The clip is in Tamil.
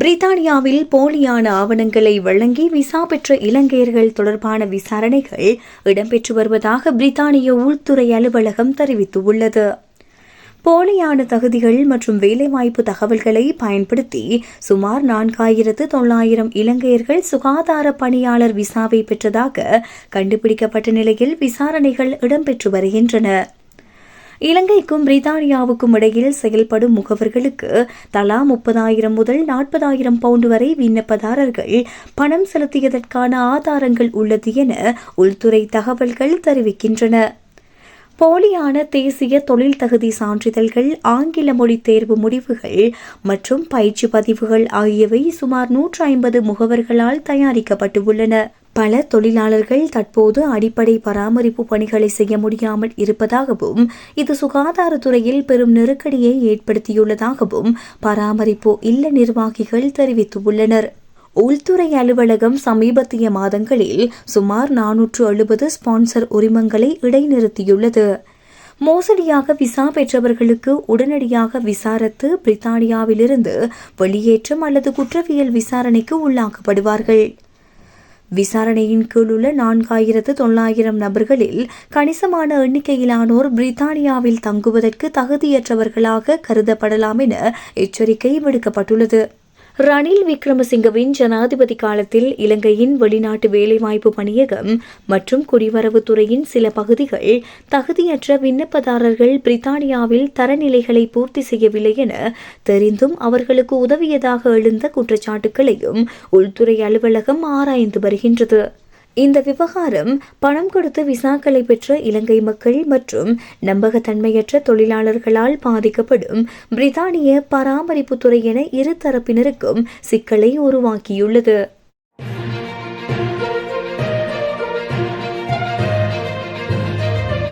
பிரித்தானியாவில் போலியான ஆவணங்களை வழங்கி விசா பெற்ற இலங்கையர்கள் தொடர்பான விசாரணைகள் இடம்பெற்று வருவதாக பிரித்தானிய உள்துறை அலுவலகம் தெரிவித்துள்ளது. போலியான தகுதிகள் மற்றும் வேலைவாய்ப்பு தகவல்களை பயன்படுத்தி சுமார் நான்காயிரத்து தொள்ளாயிரம் இலங்கையர்கள் சுகாதார பணியாளர் விசாவை பெற்றதாக கண்டுபிடிக்கப்பட்ட நிலையில் விசாரணைகள் இடம்பெற்று வருகின்றன. இலங்கைக்கும் பிரித்தானியாவுக்கும் இடையில் செயல்படும் முகவர்களுக்கு தலா முப்பதாயிரம் முதல் நாற்பதாயிரம் பவுண்டு வரை விண்ணப்பதாரர்கள் பணம் செலுத்தியதற்கான ஆதாரங்கள் உள்ளது என உள்துறை தகவல்கள் தெரிவிக்கின்றன. போலியான தேசிய தொழில் தகுதி சான்றிதழ்கள் ஆங்கில மொழி தேர்வு முடிவுகள் மற்றும் பயிற்சி பதிவுகள் ஆகியவை சுமார் நூற்று ஐம்பது முகவர்களால் தயாரிக்கப்பட்டுள்ளன பல தொழிலாளர்கள் தற்போது அடிப்படை பராமரிப்பு பணிகளை செய்ய முடியாமல் இருப்பதாகவும் இது சுகாதாரத்துறையில் பெரும் நெருக்கடியை ஏற்படுத்தியுள்ளதாகவும் பராமரிப்பு இல்ல நிர்வாகிகள் தெரிவித்துள்ளனர். உள்துறை அலுவலகம் சமீபத்திய மாதங்களில் சுமார் நானூற்று எழுபது ஸ்பான்சர் உரிமங்களை இடைநிறுத்தியுள்ளது. மோசடியாக விசா பெற்றவர்களுக்கு உடனடியாக விசாரித்து பிரித்தானியாவிலிருந்து வெளியேற்றம் அல்லது குற்றவியல் விசாரணைக்கு உள்ளாக்கப்படுவார்கள். விசாரணையின் கீழ் உள்ள நான்காயிரத்து தொள்ளாயிரம் நபர்களில் கணிசமான எண்ணிக்கையிலானோர் பிரித்தானியாவில் தங்குவதற்கு தகுதியற்றவர்களாக கருதப்படலாம் என எச்சரிக்கை விடுக்கப்பட்டுள்ளது. ரணில் விக்ரமசிங்கவின் ஜனாதிபதி காலத்தில் இலங்கையின் வெளிநாட்டு வேலைவாய்ப்பு பணியகம் மற்றும் குடிவரவுத்துறையின் சில பகுதிகள் தகுதியற்ற விண்ணப்பதாரர்கள் பிரித்தானியாவில் தரநிலைகளை பூர்த்தி செய்யவில்லை என தெரிந்தும் அவர்களுக்கு உதவியதாக எழுந்த குற்றச்சாட்டுகளையும் உள்துறை அலுவலகம் ஆராய்ந்து வருகின்றது. இந்த விவகாரம் பணம் கொடுத்து விசாக்களை பெற்ற இலங்கை மக்கள் மற்றும் நம்பகத்தன்மையற்ற தொழிலாளர்களால் பாதிக்கப்படும் பிரித்தானிய பராமரிப்புத்துறை என இரு தரப்பினருக்கும் சிக்கலை உருவாக்கியுள்ளது.